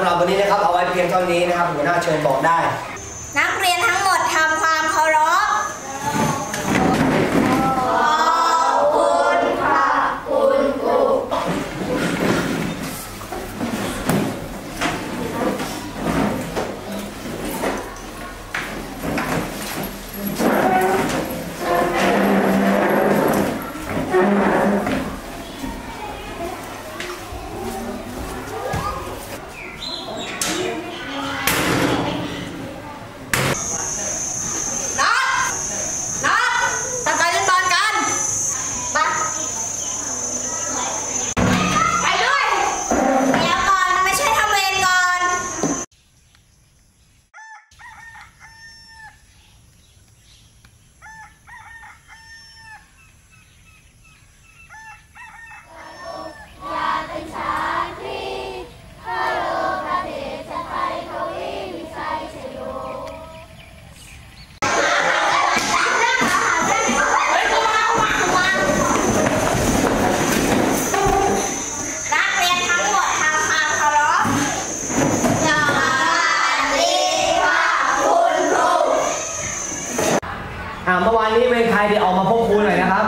สำหรับวันนี้นะครับเอาไว้เพียงเท่านี้นะครับหัวหน้าเชิญบอกได้ วานนี้เวรใครเดี๋ยวออกมาพบครูหน่อยนะครับ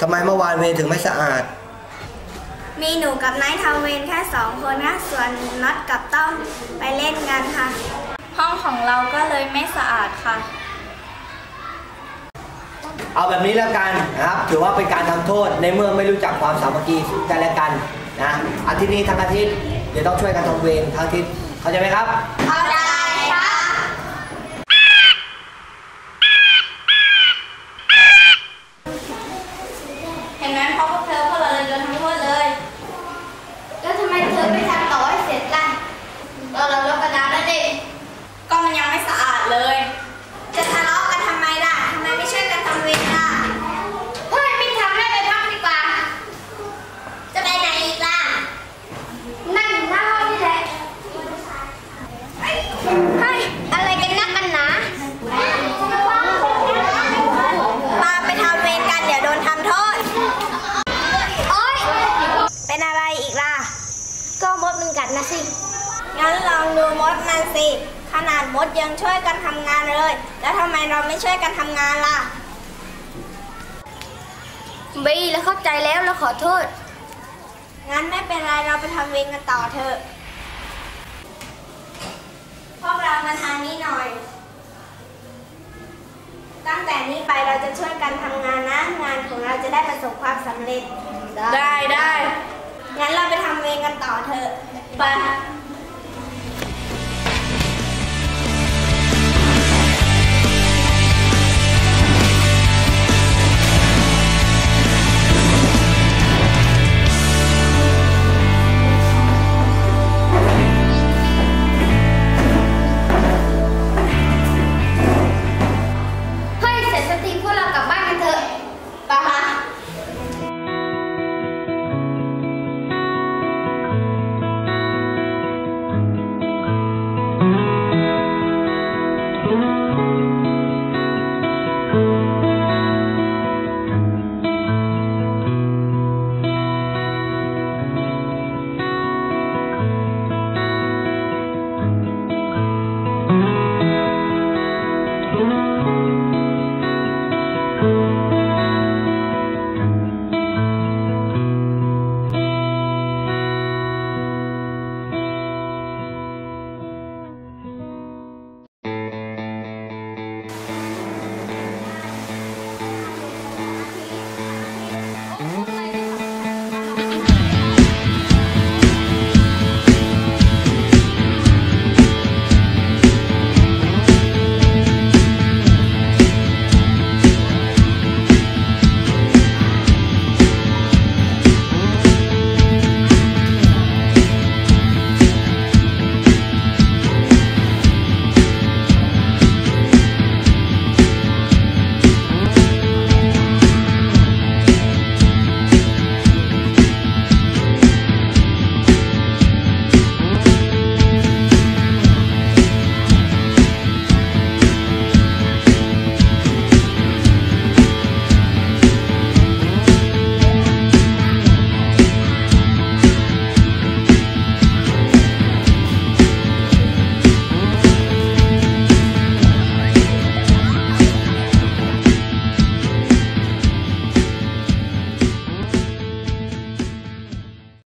ทำไมเมื่อวานเวรถึงไม่สะอาด มีหนูกับนายทำเวรแค่สองคนค่ะส่วนน็อตกับต้อมไปเล่นกันค่ะ ห้องของเราก็เลยไม่สะอาดค่ะ เอาแบบนี้แล้วกันนะครับถือว่าเป็นการทำโทษในเมื่อไม่รู้จักความสามัคคีกันและกันนะอาทิตย์นี้ทั้งอาทิตย์เดี๋ยวต้องช่วยกันทำเวรทั้งอาทิตย์เข้าใจไหมครับ เข้าใจค่ะ เห็นไหมเพราะพวกเธอพวกเราเลยโดนทำโทษเลย แล้วทำไมเธอไม่ทำต่อให้เสร็จล่ะก็เราลบกันนานแล้วดิก็มันยังไม่สะอาดเลย จะทะเลาะกันทำไมล่ะทำไมไม่ช่วยกันทำเวรล่ะ เฮ้ยไม่ทำให้ไปพักดีกว่า จะไปไหนอีกล่ะ นั่งอยู่หน้าห้องนี่แหละ เฮ้ย อะไรกันนักกันหนามาไปทำเวรกันเดี๋ยวโดนทำโทษ โอ๊ย เป็นอะไรอีกล่ะ ก็มดมันกัดนะ สิ งั้นลองดูมดมันสิ ขนาดมดยังช่วยกันทำงานเลย แล้วทำไมเราไม่ช่วยกันทำงานล่ะ บีแล้วเข้าใจแล้วแล้วขอโทษ งั้นไม่เป็นไรเราไปทำเวรกันต่อเถอะ พวกเรามาทางนี้หน่อย ตั้งแต่นี้ไปเราจะช่วยกันทำงานนะ งานของเราจะได้ประสบความสำเร็จ ได้ได้ งั้นเราไปทำเวรกันต่อเถอะ ไปไ